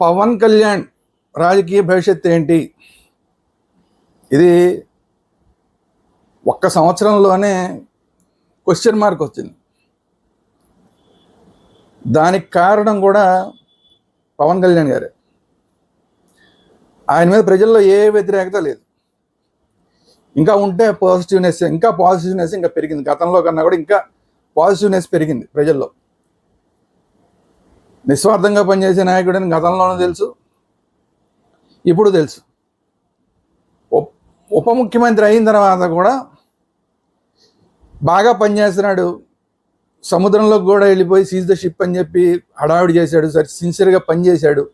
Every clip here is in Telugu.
పవన్ కళ్యాణ్ రాజకీయ భవిష్యత్తు ఏంటి? ఇది ఒక్క సంవత్సరంలోనే క్వశ్చన్ మార్క్ వచ్చింది. దానికి కారణం కూడా పవన్ కళ్యాణ్ గారే. ఆయన మీద ప్రజల్లో ఏ వ్యతిరేకత లేదు. ఇంకా ఉంటే పాజిటివ్నెస్ ఇంకా పాజిటివ్నెస్ ఇంకా పెరిగింది. గతంలో కన్నా కూడా ఇంకా పాజిటివ్నెస్ పెరిగింది ప్రజల్లో. నిస్వార్థంగా పనిచేసే నాయకుడని గతంలోనూ తెలుసు ఇప్పుడు తెలుసు. ఉప ముఖ్యమంత్రి అయిన తర్వాత కూడా బాగా పనిచేస్తున్నాడు. సముద్రంలోకి కూడా వెళ్ళిపోయి సీజ్ ద షిప్ అని చెప్పి హడావిడి చేశాడు. సరే సిన్సియర్గా పనిచేశాడు.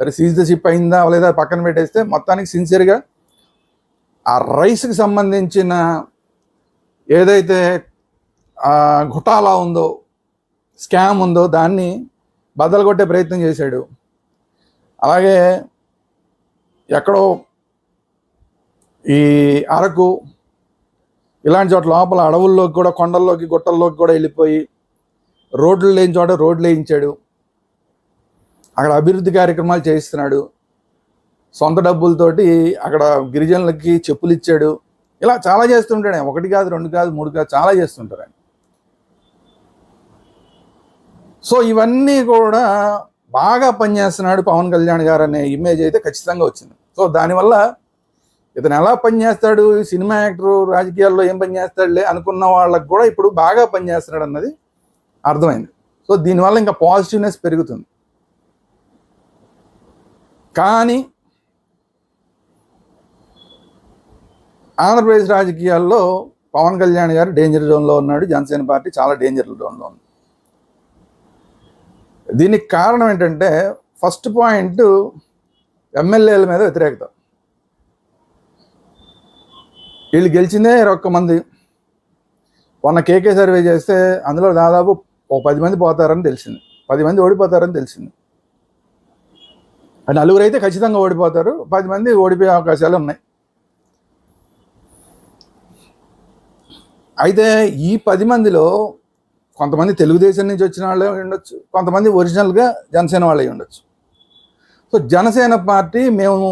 సరే సీజ్ ద షిప్ అయిందా లేదా పక్కన పెట్టేస్తే మొత్తానికి సిన్సియర్గా ఆ రైస్కి సంబంధించిన ఏదైతే గుటాలా ఘుటాలా ఉందో స్కామ్ ఉందో దాన్ని బద్దలు కొట్టే ప్రయత్నం చేశాడు. అలాగే ఎక్కడో ఈ అరకు ఇలాంటి చోట్ల లోపల అడవుల్లోకి కూడా కొండల్లోకి గుట్టల్లోకి కూడా వెళ్ళిపోయి రోడ్లు లేని చోట రోడ్లు వేయించాడు. అక్కడ అభివృద్ధి కార్యక్రమాలు చేయిస్తున్నాడు. సొంత డబ్బులతోటి అక్కడ గిరిజనులకి చెప్పులు ఇచ్చాడు ఇలా చాలా చేస్తుంటాడు. ఒకటి కాదు రెండు కాదు మూడు కాదు చాలా చేస్తుంటారు ఆయన. సో ఇవన్నీ కూడా బాగా పనిచేస్తున్నాడు పవన్ కళ్యాణ్ గారు అనే ఇమేజ్ అయితే ఖచ్చితంగా వచ్చింది. సో దానివల్ల ఇతను ఎలా పనిచేస్తాడు సినిమా యాక్టర్ రాజకీయాల్లో ఏం పని చేస్తాడులే అనుకున్న వాళ్ళకి కూడా ఇప్పుడు బాగా పనిచేస్తున్నాడు అన్నది అర్థమైంది. సో దీనివల్ల ఇంకా పాజిటివ్నెస్ పెరుగుతుంది. కానీ ఆంధ్రప్రదేశ్ రాజకీయాల్లో పవన్ కళ్యాణ్ గారు డేంజర్ జోన్లో ఉన్నాడు. జనసేన పార్టీ చాలా డేంజర్ జోన్లో ఉంది. దీనికి కారణం ఏంటంటే ఫస్ట్ పాయింట్ ఎమ్మెల్యేల మీద వ్యతిరేకత. వీళ్ళు గెలిచిందే ఒక్క మంది. మొన్న కేకే సర్వే చేస్తే అందులో దాదాపు ఓ పది మంది పోతారని తెలిసింది. పది మంది ఓడిపోతారని తెలిసింది. నలుగురు అయితే ఖచ్చితంగా ఓడిపోతారు. పది మంది ఓడిపోయే అవకాశాలు ఉన్నాయి. అయితే ఈ పది మందిలో కొంతమంది తెలుగుదేశం నుంచి వచ్చిన వాళ్ళే ఉండొచ్చు. కొంతమంది ఒరిజినల్గా జనసేన వాళ్ళే ఉండొచ్చు. సో జనసేన పార్టీ మేము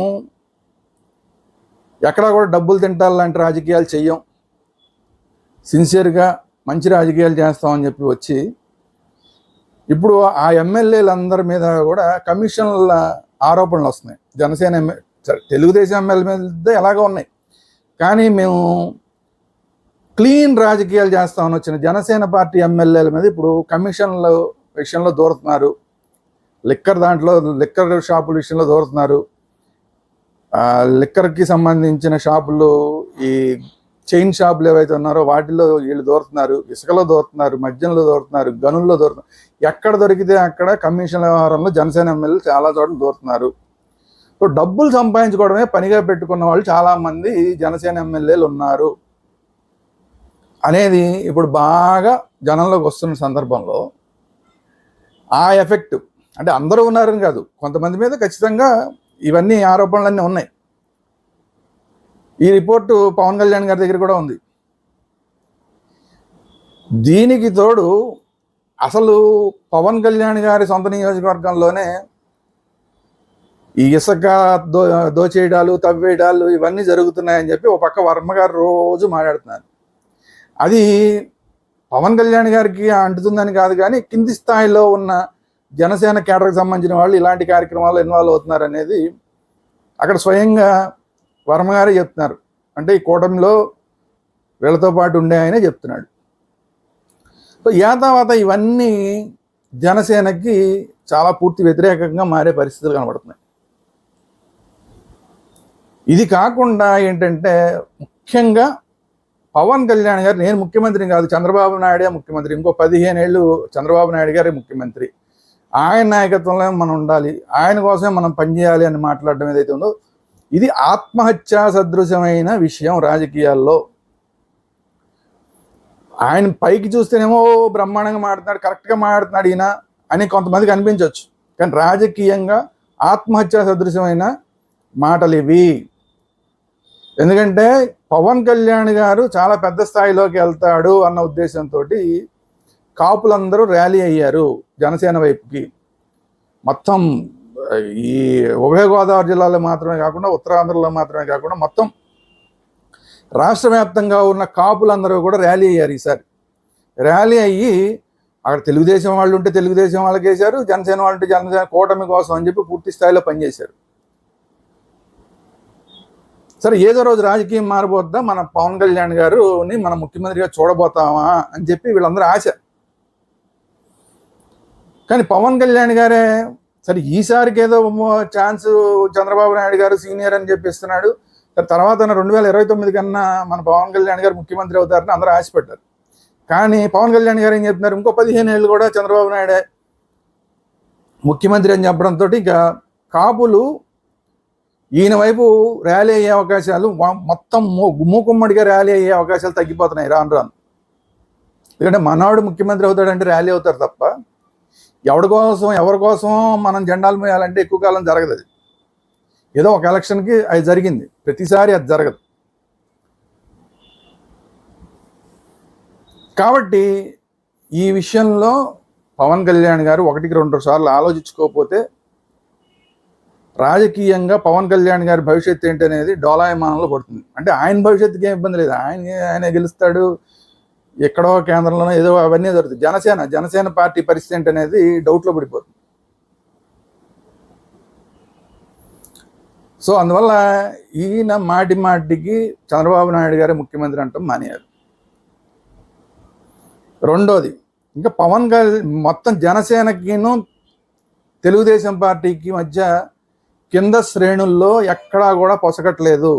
ఎక్కడా కూడా డబ్బులు తింటాలంటే రాజకీయాలు చెయ్యం. సిన్సియర్గా మంచి రాజకీయాలు చేస్తామని చెప్పి వచ్చి ఇప్పుడు ఆ ఎమ్మెల్యేలందరి మీద కూడా కమిషన్ల ఆరోపణలు వస్తున్నాయి. జనసేన ఎమ్మె తెలుగుదేశం ఎమ్మెల్యే మీద ఎలాగో ఉన్నాయి. కానీ మేము క్లీన్ రాజకీయాలు చేస్తామని వచ్చిన జనసేన పార్టీ ఎమ్మెల్యేల మీద ఇప్పుడు కమిషన్ల విషయంలో దూరుతున్నారు. లిక్కర్ దాంట్లో లిక్కర్ షాపుల విషయంలో దూరుతున్నారు. లిక్కర్కి సంబంధించిన షాపులు ఈ చైన్ షాపులు ఏవైతే ఉన్నారో వాటిలో వీళ్ళు దూరుతున్నారు. ఇసుకలో దూరుతున్నారు మద్యంలో దూరుతున్నారు గనుల్లో దూరుతున్నారు. ఎక్కడ దొరికితే అక్కడ కమిషన్ వ్యవహారంలో జనసేన ఎమ్మెల్యేలు చాలా చోట్ల దూరుతున్నారు. డబ్బులు సంపాదించుకోవడమే పనిగా పెట్టుకున్న వాళ్ళు చాలామంది జనసేన ఎమ్మెల్యేలు ఉన్నారు. అనేది ఇప్పుడు బాగా జనంలోకి వస్తున్న సందర్భంలో ఆ ఎఫెక్ట్ అంటే అందరూ ఉన్నారని కాదు కొంతమంది మీద ఖచ్చితంగా ఇవన్నీ ఆరోపణలన్నీ ఉన్నాయి. ఈ రిపోర్టు పవన్ కళ్యాణ్ గారి దగ్గర కూడా ఉంది. దీనికి తోడు అసలు పవన్ కళ్యాణ్ గారి సొంత నియోజకవర్గంలోనే ఈ ఇసుక దో దోచేయడాలు తవ్వేయడాలు ఇవన్నీ జరుగుతున్నాయని చెప్పి ఒక పక్క వర్మ గారు రోజు మాట్లాడుతున్నారు. అది పవన్ కళ్యాణ్ గారికి అంటుతుందని కాదు కానీ కింది స్థాయిలో ఉన్న జనసేన కేడర్కి సంబంధించిన వాళ్ళు ఇలాంటి కార్యక్రమాల్లో ఇన్వాల్వ్ అవుతున్నారు అనేది అక్కడ స్వయంగా వర్మ గారే చెప్తున్నారు. అంటే ఈ కూటమిలో వీళ్ళతో పాటు ఉండే ఆయనే చెప్తున్నాడు. సో యాతావాత ఇవన్నీ జనసేనకి చాలా పూర్తి వ్యతిరేకంగా మారే పరిస్థితులు కనబడుతున్నాయి. ఇది కాకుండా ఏంటంటే ముఖ్యంగా పవన్ కళ్యాణ్ గారు నేను ముఖ్యమంత్రిని కాదు చంద్రబాబు నాయుడే ముఖ్యమంత్రి. ఇంకో పదిహేను ఏళ్ళు చంద్రబాబు నాయుడు గారే ముఖ్యమంత్రి. ఆయన నాయకత్వంలో మనం ఉండాలి ఆయన కోసమే మనం పనిచేయాలి అని మాట్లాడడం ఏదైతే ఉందో ఇది ఆత్మహత్యా సదృశమైన విషయం రాజకీయాల్లో. ఆయన పైకి చూస్తేనేమో బ్రహ్మాండంగా మాట్లాడుతున్నాడు కరెక్ట్గా మాట్లాడుతున్నాడు ఈయన అని కొంతమందికి అనిపించవచ్చు. కానీ రాజకీయంగా ఆత్మహత్యా సదృశమైన మాటలు ఇవి. ఎందుకంటే పవన్ కళ్యాణ్ గారు చాలా పెద్ద స్థాయిలోకి వెళ్తాడు అన్న ఉద్దేశంతో కాపులందరూ ర్యాలీ అయ్యారు జనసేన వైపుకి. మొత్తం ఈ ఉభయ గోదావరి జిల్లాలో మాత్రమే కాకుండా ఉత్తరాంధ్రలో మాత్రమే కాకుండా మొత్తం రాష్ట్ర వ్యాప్తంగా ఉన్న కాపులందరూ కూడా ర్యాలీ అయ్యారు ఈసారి. ర్యాలీ అయ్యి అక్కడ తెలుగుదేశం వాళ్ళు ఉంటే తెలుగుదేశం వాళ్ళకి వేశారు జనసేన వాళ్ళు ఉంటే జనసేన కూటమి కోసం అని చెప్పి పూర్తి స్థాయిలో పనిచేశారు. సరే ఏదో రోజు రాజకీయం మారిపోద్దా మన పవన్ కళ్యాణ్ గారుని మన ముఖ్యమంత్రిగా చూడబోతామా? అని చెప్పి వీళ్ళందరూ ఆశ. కానీ పవన్ కళ్యాణ్ గారే సరే ఈసారికి ఏదో ఛాన్స్ చంద్రబాబు నాయుడు గారు సీనియర్ అని చెప్పిస్తున్నాడు తర్వాత రెండు వేల ఇరవై తొమ్మిది కన్నా మన పవన్ కళ్యాణ్ గారు ముఖ్యమంత్రి అవుతారని అందరూ ఆశపడ్డారు. కానీ పవన్ కళ్యాణ్ గారు ఏం చెప్తున్నారు? ఇంకో పదిహేను ఏళ్ళు కూడా చంద్రబాబు నాయుడే ముఖ్యమంత్రి అని చెప్పడంతో ఇక కాపులు ఈయన వైపు ర్యాలీ అయ్యే అవకాశాలు మొత్తం మూ- మూకుమ్మడిగా ర్యాలీ అయ్యే అవకాశాలు తగ్గిపోతున్నాయి రాను రాను. ఎందుకంటే మనవాడు ముఖ్యమంత్రి అవుతాడంటే ర్యాలీ అవుతారు తప్ప ఎవడి కోసం ఎవరి కోసం మనం జెండాలు మోయాలంటే ఎక్కువ కాలం జరగదు అది. ఏదో ఒక ఎలక్షన్కి అది జరిగింది. ప్రతిసారి అది జరగదు. కాబట్టి ఈ విషయంలో పవన్ కళ్యాణ్ గారు ఒకటికి రెండు సార్లు ఆలోచించుకోకపోతే రాజకీయంగా పవన్ కళ్యాణ్ గారి భవిష్యత్తు ఏంటి అనేది డోలాయమానంలో పడుతుంది. అంటే ఆయన భవిష్యత్తుకి ఏం ఇబ్బంది లేదు. ఆయన ఆయన గెలుస్తాడు ఎక్కడో కేంద్రంలోనో ఏదో అవన్నీ జరుగుతుంది జనసేన జనసేన పార్టీ పరిస్థితి ఏంటి అనేది డౌట్లో పడిపోతుంది. సో అందువల్ల ఈయన మాటి మాటికి చంద్రబాబు నాయుడు గారే ముఖ్యమంత్రి అంటాం మానేయారు రెండోది ఇంకా పవన్ కళ్యాణ్ మొత్తం జనసేనకిను తెలుగుదేశం పార్టీకి మధ్య కింద శ్రేణుల్లో ఎక్కడా కూడా పొసగట్లేదు.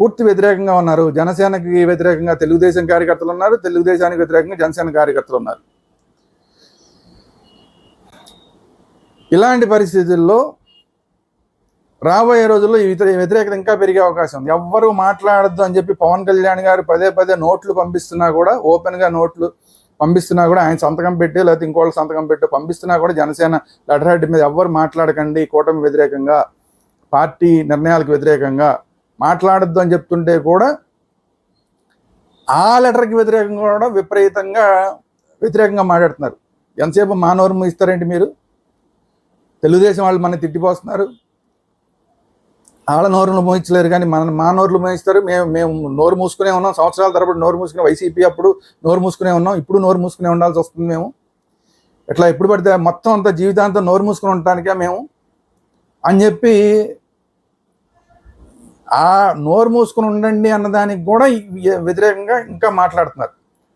పూర్తి వ్యతిరేకంగా ఉన్నారు. జనసేనకి వ్యతిరేకంగా తెలుగుదేశం కార్యకర్తలు ఉన్నారు. తెలుగుదేశానికి వ్యతిరేకంగా జనసేన కార్యకర్తలు ఉన్నారు. ఇలాంటి పరిస్థితుల్లో రాబోయే రోజుల్లో ఈ వ్యతిరేకత ఇంకా పెరిగే అవకాశం ఉంది. ఎవ్వరూ మాట్లాడద్దు అని చెప్పి పవన్ కళ్యాణ్ గారు పదే పదే నోట్లు పంపిస్తున్నా కూడా ఓపెన్గా నోట్లు పంపిస్తున్నా కూడా ఆయన సంతకం పెట్టి లేకపోతే ఇంకోళ్ళ సంతకం పెట్టి పంపిస్తున్నా కూడా జనసేన లెటర్ హెడ్ మీద ఎవ్వరు మాట్లాడకండి కూటమి వ్యతిరేకంగా పార్టీ నిర్ణయాలకు వ్యతిరేకంగా మాట్లాడద్దు అని చెప్తుంటే కూడా ఆ లెటర్కి వ్యతిరేకంగా కూడా విపరీతంగా వ్యతిరేకంగా మాట్లాడుతున్నారు. ఎంతసేపు మా ఇస్తారేంటి మీరు? తెలుగుదేశం వాళ్ళు మన తిట్టిపోస్తున్నారు. వాళ్ళ నోరులు మోహించలేరు కానీ మన మా నోరులు మోహిస్తారు. మేము మేము నోరు మూసుకునే ఉన్నాం. సంవత్సరాల తరబడి నోరు మూసుకునే వైసీపీ అప్పుడు నోరు మూసుకునే ఉన్నాం. ఇప్పుడు నోరు మూసుకునే ఉండాల్సి వస్తుంది మేము. ఇట్లా ఎప్పుడు పడితే మొత్తం అంతా జీవితాంతం నోరు మూసుకుని ఉండటానికే మేము. అని చెప్పి ఆ నోరు మూసుకుని ఉండండి అన్నదానికి కూడా వ్యతిరేకంగా ఇంకా మాట్లాడుతున్నారు.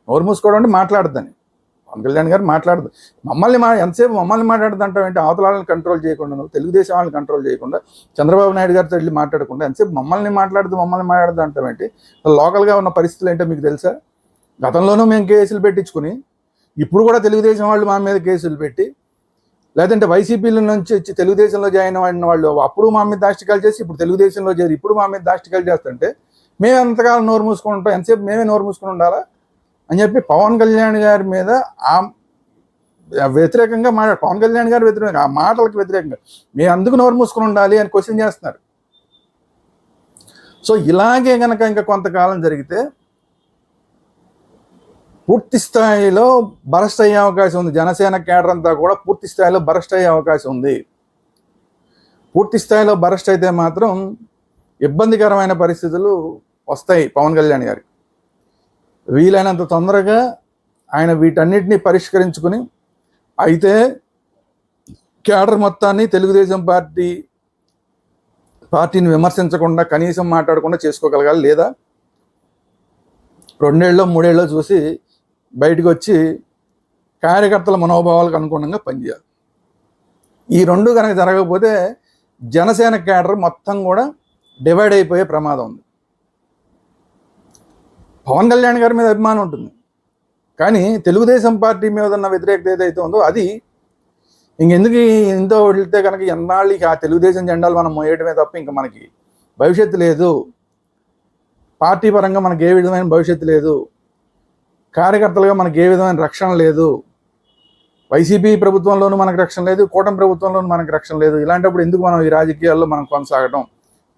నోరు మూసుకోవడం అంటే మాట్లాడద్దని. పవన్ కళ్యాణ్ గారు మాట్లాడదు. మమ్మల్ని మా ఎంతసేపు మమ్మల్ని మాట్లాడదంటాం అవతలాలను కంట్రోల్ చేయకుండా నువ్వు తెలుగుదేశం వాళ్ళని కంట్రోల్ చేయకుండా చంద్రబాబు నాయుడు గారితో వెళ్ళి మాట్లాడకుండా ఎంతసేపు మమ్మల్ని మాట్లాడదు మమ్మల్ని మాట్లాడదు అంటాం లోకల్గా ఉన్న పరిస్థితులు ఏంటో మీకు తెలుసా? గతంలోనూ మేము కేసులు పెట్టించుకుని ఇప్పుడు కూడా తెలుగుదేశం వాళ్ళు మా మీద కేసులు పెట్టి లేదంటే వైసీపీల నుంచి వచ్చి తెలుగుదేశంలో జాయిన్ అయిన వాళ్ళు అప్పుడు మా మీద దాష్టికాలు చేసి ఇప్పుడు తెలుగుదేశంలో చేరి ఇప్పుడు మా మీద దాష్టికాలు చేస్తుంటే మేము ఎంతకాలం నోరు మూసుకుంటాం ఉంటాం? ఎంతసేపు మేమే నోరు మూసుకుని ఉండాలా? అని చెప్పి పవన్ కళ్యాణ్ గారి మీద ఆ వ్యతిరేకంగా మాట్లాడు పవన్ కళ్యాణ్ గారి వ్యతిరేకంగా ఆ మాటలకు వ్యతిరేకంగా మేము అందుకు నోరు మూసుకొని ఉండాలి అని క్వశ్చన్ చేస్తున్నారు. సో ఇలాగే కనుక ఇంకా కొంతకాలం జరిగితే పూర్తి స్థాయిలో బరస్ట్ అయ్యే అవకాశం ఉంది. జనసేన కేడర్ అంతా కూడా పూర్తి స్థాయిలో బరస్ట్ అయ్యే అవకాశం ఉంది. పూర్తి స్థాయిలో బరస్ట్ అయితే మాత్రం ఇబ్బందికరమైన పరిస్థితులు వస్తాయి పవన్ కళ్యాణ్ గారికి. వీలైనంత తొందరగా ఆయన వీటన్నిటిని పరిష్కరించుకుని అయితే క్యాడర్ మొత్తాన్ని తెలుగుదేశం పార్టీ పార్టీని విమర్శించకుండా కనీసం మాట్లాడకుండా చేసుకోగలగాలి లేదా? రెండేళ్ళలో మూడేళ్ళలో చూసి బయటకు వచ్చి కార్యకర్తల మనోభావాలకు అనుగుణంగా పనిచేయాలి. ఈ రెండు కనుక జరగకపోతే జనసేన క్యాడర్ మొత్తం కూడా డివైడ్ అయిపోయే ప్రమాదం ఉంది. పవన్ కళ్యాణ్ గారి మీద అభిమానం ఉంటుంది. కానీ తెలుగుదేశం పార్టీ మీద ఉన్న వ్యతిరేకత ఏదైతే ఉందో అది ఇంకెందుకు ఎంతో వెళ్తే కనుక ఎన్నాళ్ళకి ఆ తెలుగుదేశం జెండాలు మనం మోయడమే తప్ప ఇంకా మనకి భవిష్యత్తు లేదు. పార్టీ పరంగా మనకి ఏ విధమైన భవిష్యత్తు లేదు. కార్యకర్తలుగా మనకి ఏ విధమైన రక్షణ లేదు. వైసీపీ ప్రభుత్వంలోనూ మనకు రక్షణ లేదు. కూటమి ప్రభుత్వంలోనూ మనకు రక్షణ లేదు. ఇలాంటప్పుడు ఎందుకు మనం ఈ రాజకీయాల్లో మనం కొనసాగడం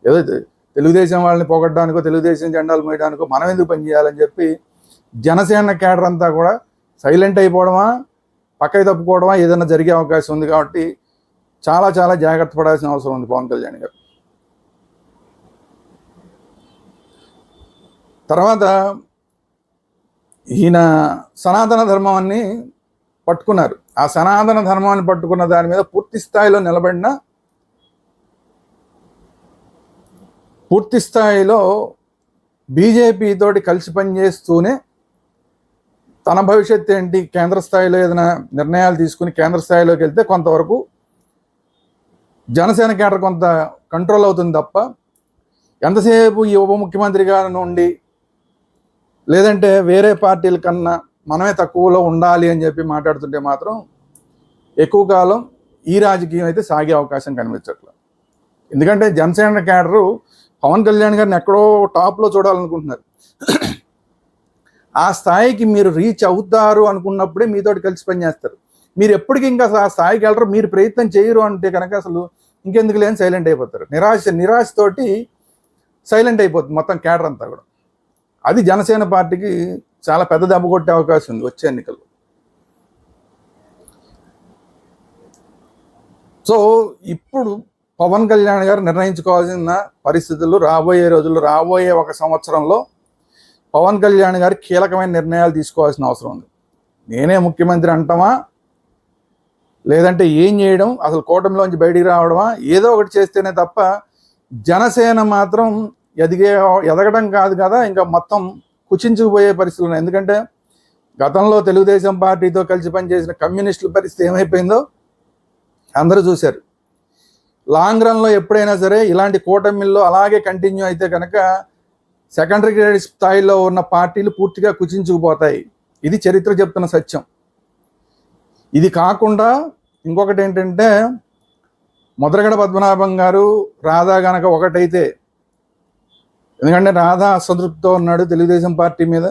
ఏదైతే తెలుగుదేశం వాళ్ళని పోగొట్టడానికో తెలుగుదేశం జెండాలు మోయడానికో మనం ఎందుకు పనిచేయాలని చెప్పి జనసేన కేడర్ అంతా కూడా సైలెంట్ అయిపోవడమా పక్కకి తప్పుకోవడమా ఏదైనా జరిగే అవకాశం ఉంది కాబట్టి చాలా చాలా జాగ్రత్త పడాల్సిన అవసరం ఉంది పవన్ కళ్యాణ్ గారు. తర్వాత ఈయన సనాతన ధర్మాన్ని పట్టుకున్నారు. ఆ సనాతన ధర్మాన్ని పట్టుకున్న దాని మీద పూర్తి స్థాయిలో నిలబడిన పూర్తి స్థాయిలో బీజేపీ తోటి కలిసి పనిచేస్తూనే తన భవిష్యత్తు ఏంటి కేంద్ర స్థాయిలో ఏదైనా నిర్ణయాలు తీసుకుని కేంద్ర స్థాయిలోకి వెళ్తే కొంతవరకు జనసేన కేటర్ కొంత కంట్రోల్ అవుతుంది తప్ప ఎంతసేపు ఈ ఉప ముఖ్యమంత్రిగా నుండి లేదంటే వేరే పార్టీల కన్నా మనమే తక్కువలో ఉండాలి అని చెప్పి మాట్లాడుతుంటే మాత్రం ఎక్కువ కాలం ఈ రాజకీయం అయితే సాగే అవకాశం కనిపించట్లేదు. ఎందుకంటే జనసేన కేడరు పవన్ కళ్యాణ్ గారిని ఎక్కడో టాప్లో చూడాలనుకుంటున్నారు. ఆ స్థాయికి మీరు రీచ్ అవుతారు అనుకున్నప్పుడే మీతోటి కలిసి పనిచేస్తారు మీరు ఎప్పటికీ ఇంకా ఆ స్థాయికి వెళ్ళరు మీరు ప్రయత్నం చేయరు అంటే కనుక అసలు ఇంకెందుకు లేని సైలెంట్ అయిపోతారు. నిరాశ నిరాశతోటి సైలెంట్ అయిపోతుంది మొత్తం కేడర్ అంతా కూడా. అది జనసేన పార్టీకి చాలా పెద్ద దెబ్బ కొట్టే అవకాశం ఉంది వచ్చే ఎన్నికల్లో. సో ఇప్పుడు పవన్ కళ్యాణ్ గారు నిర్ణయించుకోవాల్సిన పరిస్థితులు రాబోయే రోజుల్లో రాబోయే ఒక సంవత్సరంలో పవన్ కళ్యాణ్ గారు కీలకమైన నిర్ణయాలు తీసుకోవాల్సిన అవసరం ఉంది. నేనే ముఖ్యమంత్రి అంటామా? లేదంటే ఏం చేయడం? అసలు కూటమిలోంచి బయటికి రావడమా? ఏదో ఒకటి చేస్తేనే తప్ప జనసేన మాత్రం ఎదిగే ఎదగడం కాదు కదా ఇంకా మొత్తం కుచించుకుపోయే పరిస్థితులు ఉన్నాయి. ఎందుకంటే గతంలో తెలుగుదేశం పార్టీతో కలిసి పనిచేసిన కమ్యూనిస్టుల పరిస్థితి ఏమైపోయిందో అందరూ చూశారు. లాంగ్ రన్లో ఎప్పుడైనా సరే ఇలాంటి కూటమిల్లో అలాగే కంటిన్యూ అయితే కనుక సెకండరీ గ్రేడ్ స్థాయిలో ఉన్న పార్టీలు పూర్తిగా కుచించుకుపోతాయి. ఇది చరిత్ర చెప్తున్న సత్యం. ఇది కాకుండా ఇంకొకటి ఏంటంటే ముద్రగడ పద్మనాభం గారు రాధా గనక ఒకటైతే. ఎందుకంటే రాధా అసంతృప్తితో ఉన్నాడు తెలుగుదేశం పార్టీ మీద.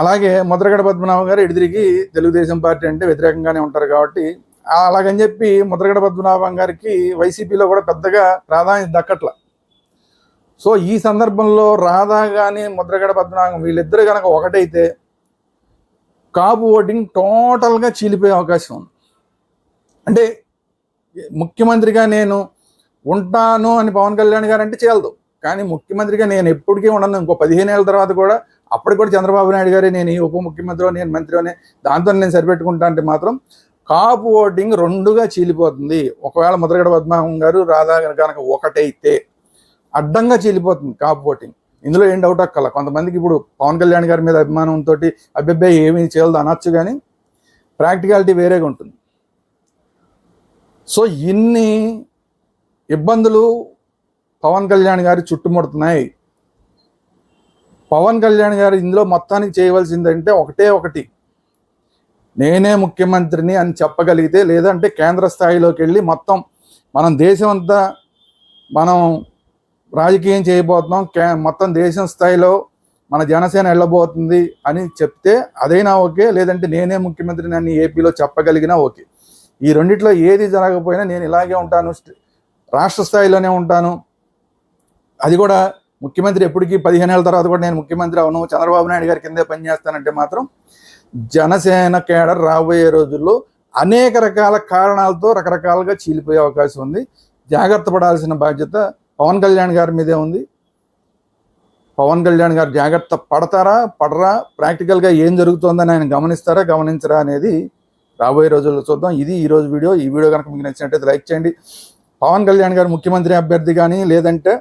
అలాగే ముద్రగడ పద్మనాభం గారు ఎడిదిరిగి తెలుగుదేశం పార్టీ అంటే వ్యతిరేకంగానే ఉంటారు కాబట్టి అలాగని చెప్పి ముద్రగడ పద్మనాభం గారికి వైసీపీలో కూడా పెద్దగా ప్రాధాన్యత దక్కట్ల. సో ఈ సందర్భంలో రాధా కానీ ముద్రగడ పద్మనాభం వీళ్ళిద్దరు కనుక ఒకటైతే కాపు ఓటింగ్ టోటల్గా చీలిపోయే అవకాశం ఉంది. అంటే ముఖ్యమంత్రిగా నేను ఉంటాను అని పవన్ కళ్యాణ్ గారు అంటే చేయలేదు. కానీ ముఖ్యమంత్రిగా నేను ఎప్పటికీ ఉండను. ఇంకో పదిహేను ఏళ్ళ తర్వాత కూడా అప్పటికి కూడా చంద్రబాబు నాయుడు గారే నేను ఈ ఉప ముఖ్యమంత్రి నేను మంత్రి అని దాంతో నేను సరిపెట్టుకుంటా అంటే మాత్రం కాపు ఓటింగ్ రెండుగా చీలిపోతుంది. ఒకవేళ ముద్రగడ పద్మనాభం గారు రాధా కనుక ఒకటైతే అడ్డంగా చీలిపోతుంది కాపు ఓటింగ్. ఇందులో ఏం డౌట్ అక్కల కొంతమందికి ఇప్పుడు పవన్ కళ్యాణ్ గారి మీద అభిమానంతో అబ్బాయి ఏమీ చేయలేదు అనొచ్చు కానీ ప్రాక్టికాలిటీ వేరేగా ఉంటుంది. సో ఇన్ని ఇబ్బందులు పవన్ కళ్యాణ్ గారి చుట్టుముడుతున్నాయి. పవన్ కళ్యాణ్ గారు ఇందులో మొత్తానికి చేయవలసిందంటే ఒకటే ఒకటి. నేనే ముఖ్యమంత్రిని అని చెప్పగలిగితే లేదంటే కేంద్ర స్థాయిలోకి వెళ్ళి మొత్తం మనం దేశం అంతా మనం రాజకీయం చేయబోతున్నాం. కే మొత్తం దేశం స్థాయిలో మన జనసేన వెళ్ళబోతుంది అని చెప్తే అదైనా ఓకే లేదంటే నేనే ముఖ్యమంత్రిని అని ఏపీలో చెప్పగలిగినా ఓకే. ఈ రెండిట్లో ఏది జరగకపోయినా నేను ఇలాగే ఉంటాను రాష్ట్ర స్థాయిలోనే ఉంటాను. అది కూడా ముఖ్యమంత్రి ఎప్పటికీ పదిహేను ఏళ్ళ తర్వాత కూడా నేను ముఖ్యమంత్రి అవును. చంద్రబాబు నాయుడు గారి కిందే పనిచేస్తానంటే మాత్రం జనసేన కేడర్ రాబోయే రోజుల్లో అనేక రకాల కారణాలతో రకరకాలుగా చీలిపోయే అవకాశం ఉంది. జాగ్రత్త పడాల్సిన బాధ్యత పవన్ కళ్యాణ్ గారి మీదే ఉంది. పవన్ కళ్యాణ్ గారు జాగ్రత్త పడతారా పడరా ప్రాక్టికల్గా ఏం జరుగుతుందని ఆయన గమనిస్తారా గమనించరా అనేది రాబోయే రోజుల్లో చూద్దాం. ఇది ఈ రోజు వీడియో. ఈ వీడియో కనుక మీకు నచ్చినట్టయితే లైక్ చేయండి. పవన్ కళ్యాణ్ గారు ముఖ్యమంత్రి అభ్యర్థి కానీ లేదంటే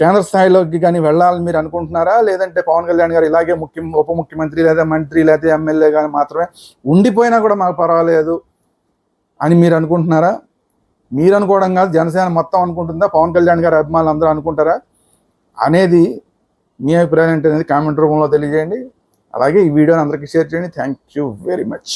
కేంద్ర స్థాయిలోకి కానీ వెళ్ళాలని మీరు అనుకుంటున్నారా? లేదంటే పవన్ కళ్యాణ్ గారు ఇలాగే ముఖ్య ఉప ముఖ్యమంత్రి లేదా మంత్రి లేదా ఎమ్మెల్యే కానీ మాత్రమే ఉండిపోయినా కూడా మాకు పర్వాలేదు అని మీరు అనుకుంటున్నారా? మీరు అనుకోవడం కాదు జనసేన మొత్తం అనుకుంటుందా? పవన్ కళ్యాణ్ గారి అభిమానులు అందరూ అనుకుంటారా? అనేది మీ అభిప్రాయం ఏంటి అనేది కామెంట్ రూపంలో తెలియజేయండి. అలాగే ఈ వీడియోని అందరికీ షేర్ చేయండి. Thank you very much.